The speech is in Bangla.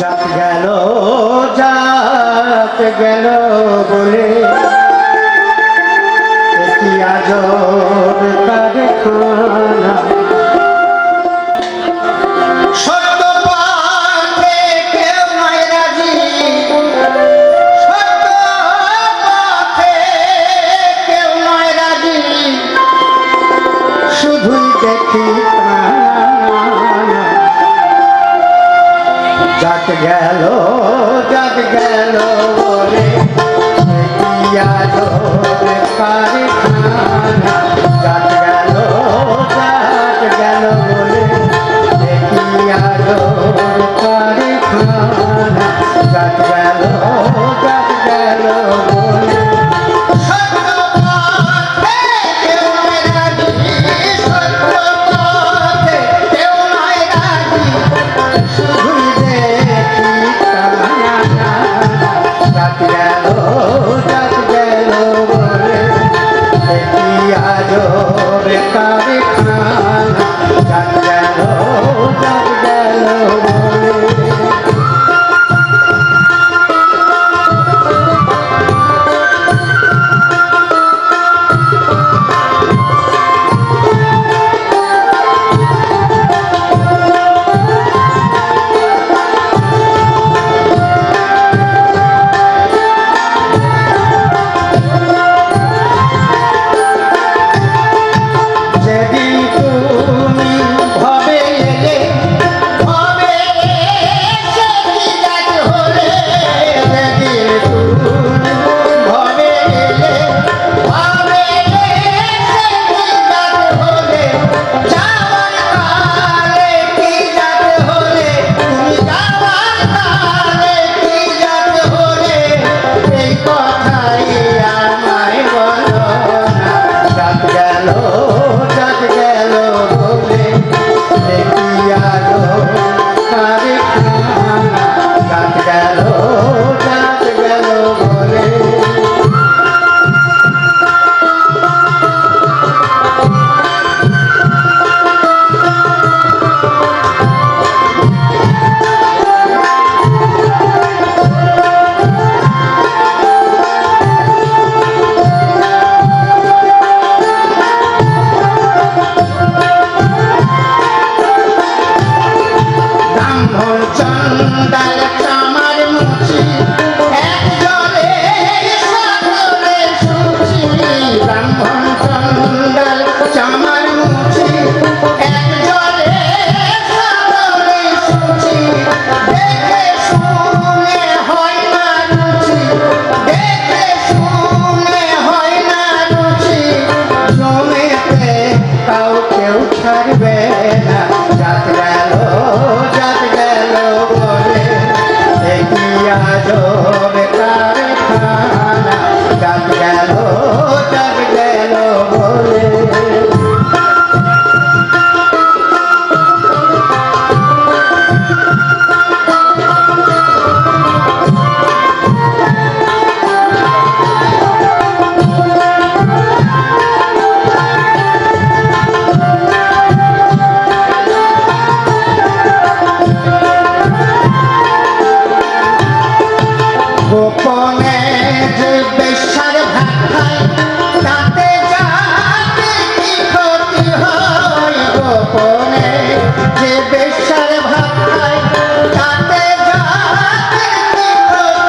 জাত গেল জাত গেল বলে। কি আজব গেল যাক গেল বলে। কোথাও কেউ ছাড়বে না। যাত গেল যাত গেল বলে। দেখি আজ কারখানা যাত গেল